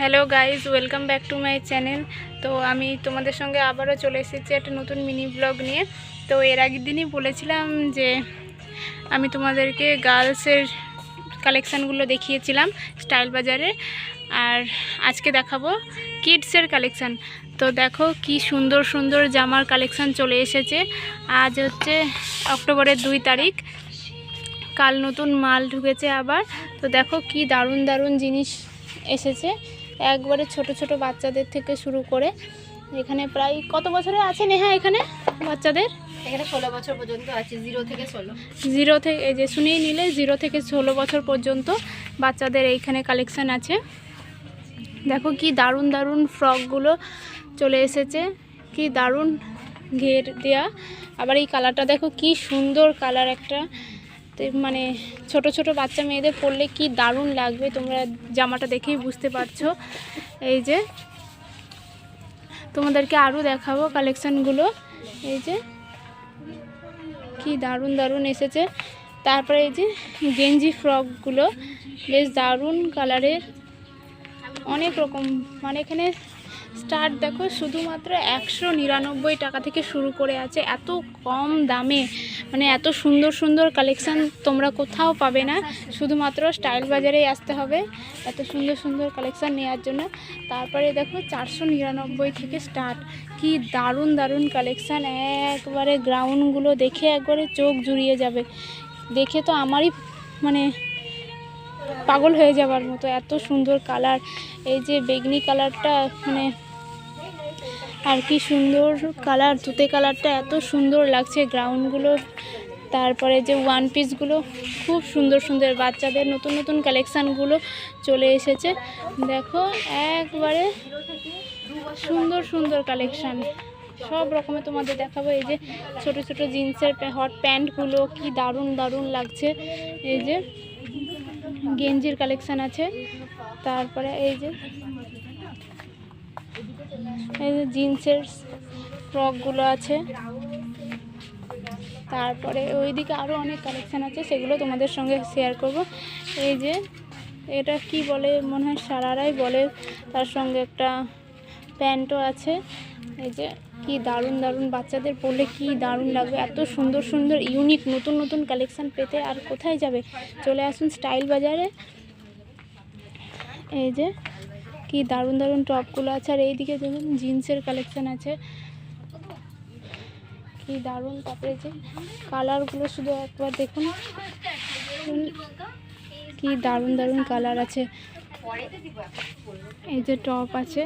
Hello guys welcome back to my channel. তো আমি তোমাদের সঙ্গে আবারও চলে এসেছি একটা নতুন মিনি ব্লগ নিয়ে। তো এর আগের দিনই বলেছিলাম যে আমি তোমাদেরকে গার্লসের কালেকশানগুলো দেখিয়েছিলাম স্টাইল বাজারে, আর আজকে দেখাবো কিডসের কালেকশান। তো দেখো কি সুন্দর সুন্দর জামার কালেকশান চলে এসেছে। আজ হচ্ছে অক্টোবরের দুই তারিখ। কাল নতুন মাল ঢুকেছে আবার। তো দেখো কি দারুণ দারুণ জিনিস এসেছে। একবারে ছোট ছোট বাচ্চাদের থেকে শুরু করে এখানে প্রায় কত বছরে আছে নেহা এখানে বাচ্চাদের? এখানে ষোলো বছর পর্যন্ত আছে জিরো থেকে ষোলো। জিরো থেকে এই যে শুনেই নিলে জিরো থেকে ষোলো বছর পর্যন্ত বাচ্চাদের এইখানে কালেকশান আছে। দেখো কি দারুণ দারুণ ফ্রকগুলো চলে এসেছে কি দারুণ ঘের দেয়া। আবার এই কালারটা দেখো কি সুন্দর কালার একটা। তো মানে ছোট ছোট বাচ্চা মেয়েদের পরলে কি দারুণ লাগবে তোমরা জামাটা দেখেই বুঝতে পারছ। এই যে তোমাদেরকে আরও দেখাবো কালেকশানগুলো এই যে কি দারুণ দারুণ এসেছে। তারপরে এই যে গেঞ্জি ফ্রকগুলো বেশ দারুণ কালারের অনেক রকম মানে এখানে স্টার্ট দেখো, শুধুমাত্র একশো নিরানব্বই টাকা থেকে শুরু করে আছে, এত কম দামে। মানে এত সুন্দর সুন্দর কালেকশান তোমরা কোথাও পাবে না। শুধুমাত্র স্টাইল বাজারেই আসতে হবে, এত সুন্দর সুন্দর কালেকশান নেওয়ার জন্য। তারপরে দেখো চারশো নিরানব্বই থেকে স্টার্ট কি দারুণ দারুণ কালেকশান একবারে গ্রাউন্ডগুলো দেখে একবারে চোখ জুড়িয়ে যাবে। দেখে তো আমারই মানে পাগল হয়ে যাবার মতো, এত সুন্দর কালার এই যে বেগনি কালারটা মানে আর কি সুন্দর কালার তুতে কালারটা এত সুন্দর লাগছে গ্রাউন্ডগুলো তারপরে যে ওয়ান পিসগুলো খুব সুন্দর সুন্দর বাচ্চাদের নতুন নতুন কালেকশানগুলো চলে এসেছে। দেখো, একবারে সুন্দর সুন্দর কালেকশান সব রকমের তোমাদের দেখাবো, এই যে ছোট ছোট জিন্সের হট প্যান্টগুলো কি দারুণ দারুণ লাগছে। এই যে গেঞ্জির কালেকশান আছে। তারপরে এই যে এই যে জিন্সের ফ্রকগুলো আছে। তারপরে ওইদিকে আরও অনেক কালেকশান আছে, সেগুলো তোমাদের সঙ্গে শেয়ার করব। এই যে এটা কি বলে, মনে হয় সারারাই বলে, তার সঙ্গে একটা প্যান্টও আছে। এই যে কি দারুণ দারুণ, বাচ্চাদের পরলে কি দারুণ লাগবে, এত সুন্দর সুন্দর ইউনিক নতুন নতুন কালেকশান পেতে আর কোথায় যাবে? চলে আসুন স্টাইল বাজারে। এই যে কি দারুণ দারুণ টপগুলো আছে। আর এইদিকে দেখুন, জিন্সের কালেকশান আছে। কি দারুণ তারপরে যে। কালারগুলো শুধু একবার দেখুন। কি দারুণ দারুণ কালার আছে। এই যে টপ আছে।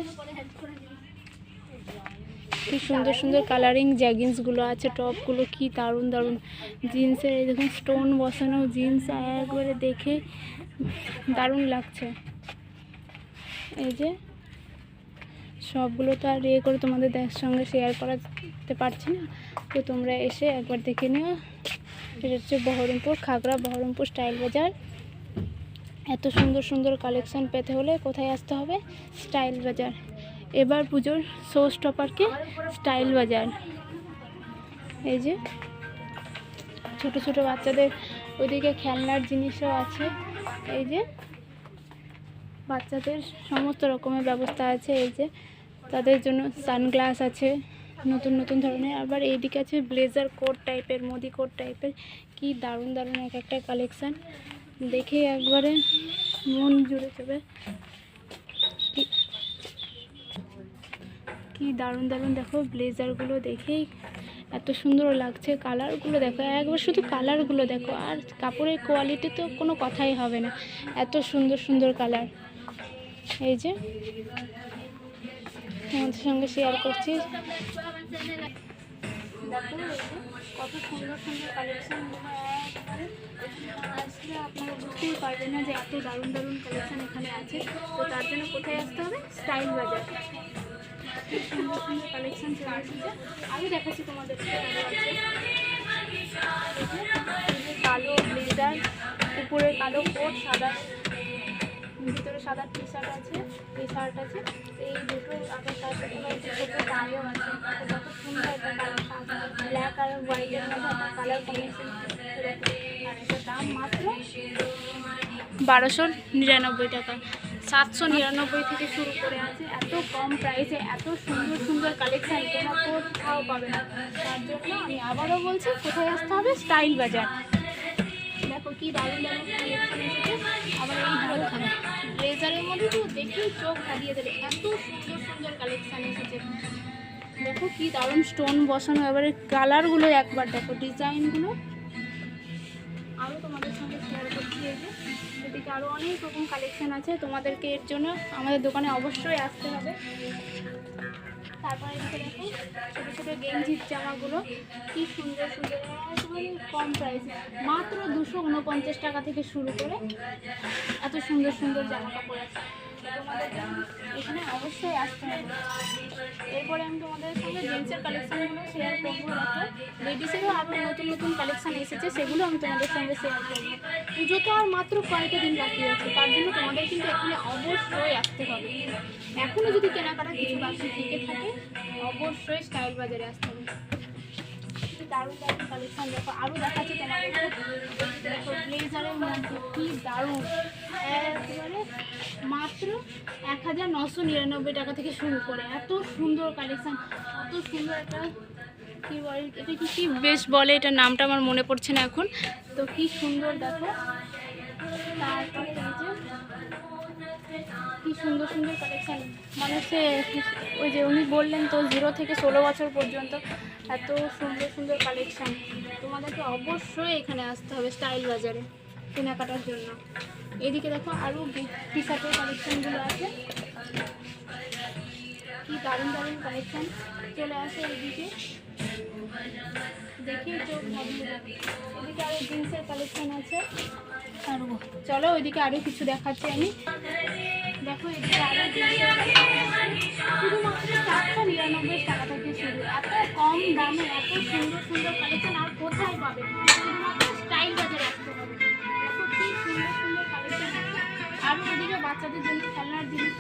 কি সুন্দর সুন্দর কালারিং জ্যাগিন্সগুলো আছে টপগুলো, কি দারুণ দারুণ। জিন্সের এই দেখুন স্টোন বসানো জিন্স, একবারে দেখে দারুণ লাগছে। এই যে, সবগুলো তো আর ইয়ে করে তোমাদের সঙ্গে শেয়ার করাতে পারছি না। তো তোমরা এসে একবার দেখে নিও। এটা হচ্ছে বহরমপুর, খাগড়া বহরমপুর স্টাইল বাজার। এত সুন্দর সুন্দর কালেকশন পেতে হলে কোথায় আসতে হবে? স্টাইল বাজার। এবার পুজোর শো স্টপারকে স্টাইল বাজার। এই যে, ছোট ছোট বাচ্চাদের ওইদিকে খেলনার জিনিসও আছে। এই যে বাচ্চাদের সমস্ত রকমের ব্যবস্থা আছে, এই যে তাদের জন্য সানগ্লাস আছে, নতুন নতুন ধরনের। আবার এইদিকে আছে ব্লেজার কোট টাইপের, মোদি কোট টাইপের। কি দারুণ দারুণ এক একটা কালেকশান। দেখে একবারে মন জুড়ে যাবে। কি- দারুণ দারুণ। দেখো ব্লেজারগুলো দেখেই এত সুন্দর লাগছে কালারগুলো। দেখো, একবার শুধু কালারগুলো দেখো। আর কাপড়ের কোয়ালিটি তো কোনো কথাই হবে না। এত সুন্দর সুন্দর কালার। এই যে। তোমাদের সঙ্গে শেয়ার করছি। কত সুন্দর সুন্দর আসলে আপনারা বুঝতেই পারবেন না যে এত দারুণ দারুণ কালেকশন এখানে আছে। তো তার জন্য কোথায় আসতে হবে? স্টাইল বাজার সুন্দর সুন্দর কালেকশন আমি দেখাচ্ছি আছে। কালো ব্লেজার উপরে কালো কোট সাদা ভিতরে সাদা টি শার্ট আছে টি শার্ট আছে। এই দুটো আবার তার সাথে হচ্ছে ছোটো টাইও আছে। কত সুন্দর একটা কালার ব্ল্যাক আর হোয়াইটের মধ্যে কালার কম্বিনেশন আর এটার দাম মাত্র বারোশো নিরানব্বই টাকা। সাতশো নিরানব্বই থেকে শুরু করে আছে। এত কম প্রাইসে এত সুন্দর সুন্দর কালেকশান তোমরা কোথাও পাবে না। তার জন্য আমি আবারও বলছি, কোথায় আসতে হবে? স্টাইল বাজার। কি দারুণ দারুণ আবার এই ব্লেজারের মধ্যে তো দেখেই চোখ হারিয়ে দেবে এত সুন্দর সুন্দর কালেকশান এসেছে। দেখো কি দারুণ স্টোন বসানো। এবারে কালারগুলো একবার দেখো ডিজাইনগুলো আরও তোমাদের এদিকে আরও অনেক রকম কালেকশান আছে, তোমাদেরকে এর জন্য আমাদের দোকানে অবশ্যই আসতে হবে। তারপরে এদিকে দেখো, ছোটো ছোটো গেঞ্জির জামাগুলো, কি সুন্দর সুন্দর কম প্রাইস মাত্র দুশো উনপঞ্চাশ টাকা থেকে শুরু করে এত সুন্দর সুন্দর জামা কাপড় আছে। তোমাদের এখানে অবশ্যই আসতে হবে। এরপরে আমি তোমাদের সঙ্গে জেন্টসের কালেকশানগুলো শেয়ার করব। লেডিসেরও আরও নতুন নতুন কালেকশান এসেছে, সেগুলো আমি তোমাদের সঙ্গে শেয়ার করব। পুজো তো আর মাত্র কয়েকটা দিন বাকি আছে, তার জন্য তোমাদের কিন্তু এখানে অবশ্যই আসতে হবে। এখনও যদি কেনাকাটা কিছু বাকি থেকে থাকে, অবশ্যই স্টাইল বাজারে আসতে হবে। দারুণ দারুণ কালেকশন দেখো আরও দেখাচ্ছি তোমাদেরকে দেখো ব্লেজারের মধ্যে কি দারুণ। মাত্র এক হাজার নশো নিরানব্বই টাকা থেকে শুরু করে। এত সুন্দর কালেকশান এত সুন্দর একটা কি বলে, এটা কি কি বেশ বলে এটা নামটা আমার মনে পড়ছে না এখন। তো কি সুন্দর দেখো। তারপরে কি সুন্দর সুন্দর কালেকশান মানুষে ওই যে উনি বললেন তো জিরো থেকে ষোলো বছর পর্যন্ত এত সুন্দর সুন্দর কালেকশান তোমাদেরকে অবশ্যই এখানে আসতে হবে স্টাইল বাজারে। কেনাকাটার জন্য। এদিকে দেখো আরও টি শার্টের কালেকশানগুলো আছে। কি দারুণ দারুণ কালেকশান চলে আসে এদিকে। দেখি চোখ এদিকে আরও জিন্সের কালেকশান আছে। আরও চলো ওইদিকে আরও কিছু দেখাচ্ছি আমি। দেখো এদিকে আরও শুধুমাত্র চারশো নিরানব্বই টাকা থেকে শুরু। এত কম দামে, এত সুন্দর সুন্দর কালেকশন আর কোথায় পাবে? আরও ওদিকে বাচ্চাদের জন্য খেলনার জিনিস।